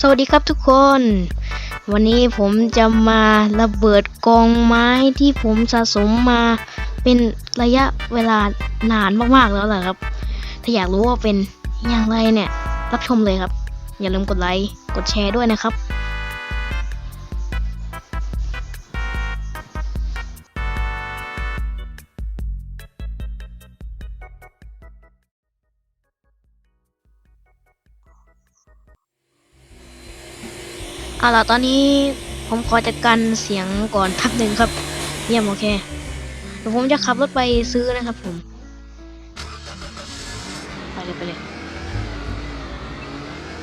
สวัสดีครับทุกคน วันนี้ผมจะมาระเบิดกองไม้ที่ผมสะสมมาเป็นระยะเวลานานมากๆแล้วแหละครับ ถ้าอยากรู้ว่าเป็นอย่างไรเนี่ย รับชมเลยครับ อย่าลืมกดไลค์กดแชร์ด้วยนะครับ เอาล่ะตอนนี้ผมขอจัดการเสียงก่อนทับหนึ่งครับเยี่ยมโอเคเดี๋ยวผมจะขับรถไปซื้อนะครับผม ไปเลยไปเลย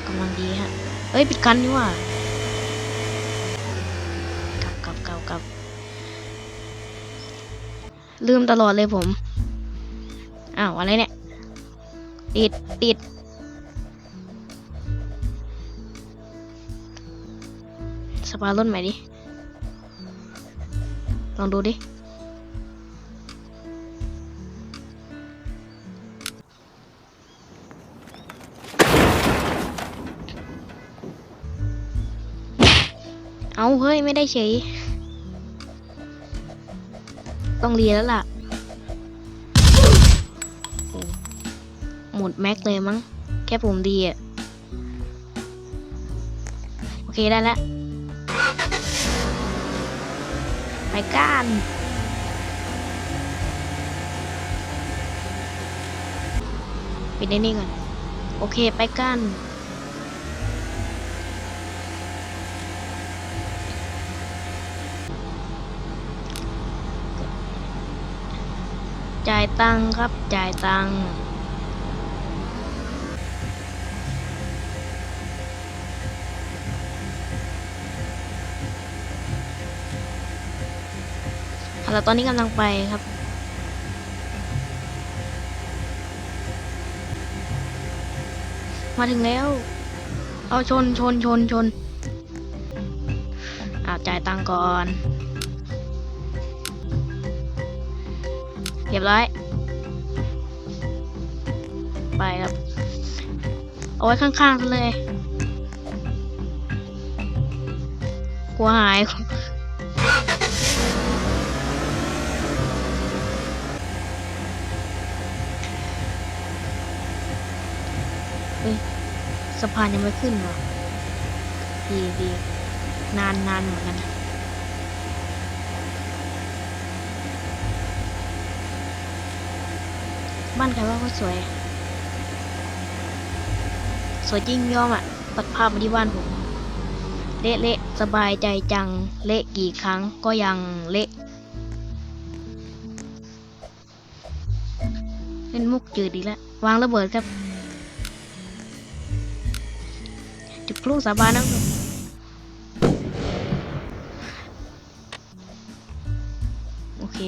กำลังดีฮะเอ้ยปิดกันนี่ว่ากลับกลับกลับกลับลืมตลอดเลยผมอ้าวอะไรเนี่ยติดติด สปาร์รุ่นใหม่ดิ ลองดูดิ เอาเฮ้ย ไม่ได้เฉย ต้องเรียนแล้วล่ะ หมดแม็กเลยมั้ง แค่ผมดีอะโอเค ได้แล้ว ไปกันปิดได้นี่ก่อน โอเคไปกันจ่ายตังค์ครับจ่ายตังค์ เอาล่ตอนนี้กำลังไปครับ มาถึงแล้ว เอาชนชนชนชนอาจ่ายตังก่อน เรียบร้อย ไปครับ เอาไว้ข้างๆเลย กลัวหาย เฮ้ยสะพานยังไม่ขึ้นวะดีดีนานนานเหมือนกันนะบ้านใครว่าก็สวย สวยจริงยอมอะ ตัดภาพมาที่บ้านผม เละเละสบายใจจัง เละกี่ครั้งก็ยังเละเล่นมุกจืดดีกแล้ว วางระเบิดครับ จุดพลุสาบานนะโอเค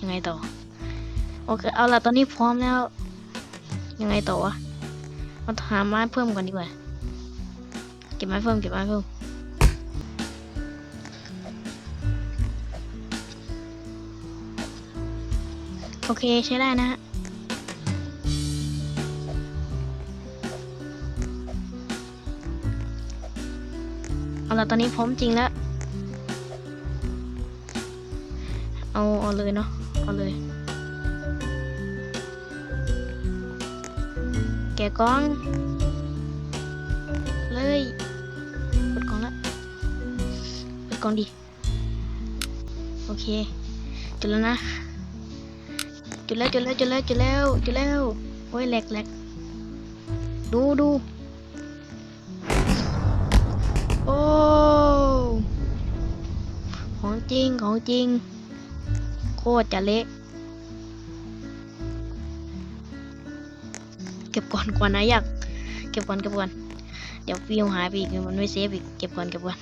ยังไงต่อ โอเค เอาละตอนนี้พร้อมแล้ว ยังไงต่อวะมาหาไม้เพิ่มก่อนดีกว่า เก็บไม้เพิ่ม เก็บไม้เพิ่มโอเคใช้ได้นะฮะ เอาละตอนนี้พร้อมจริงแล้ว เอาเอาเลยเนาะ เอาเลย แกกล้อง เลยเปิดกล้องแล้วเปิดกล้องดิ โอเค จุดแล้วนะ จุดแล้วจุดแล้วจุดแล้วจุดแล้วจุดแล้วโอ้ยแหลกแหลกดูดู โอ้ ของจริงของจริง โคตรจะเละเก็บก่อนก่อนนะอยากเก็บก่อนเก็บก่อน เดี๋ยวฟิวหายไปอีกมันไม่เซฟอีกเก็บก่อนเก็บก่อน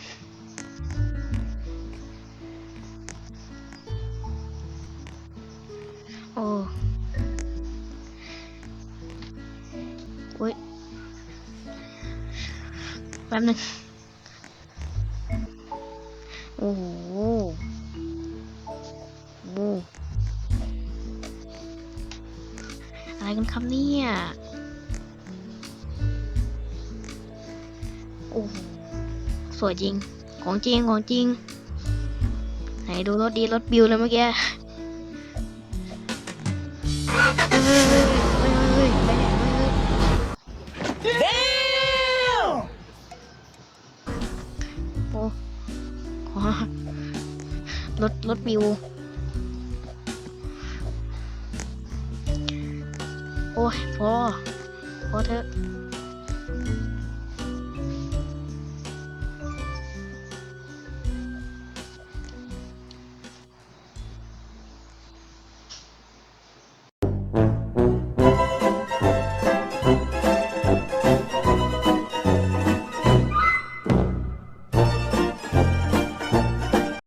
โอ้โอ้ยแป๊บนึง อ้โหโอ้อะไรกันครับเนี่ยโอ้โหสวยจริง ของจริง ของจริง ไหนดูรถดีรถบิวเลยเมื่อกี้เฮ้ยเฮ้ยเฮ้ยเฮ้ยไปไหนเฮ้ยเฮ้ยโอ้ขอ รถรถบิว โอ้ยพอพอเถอะ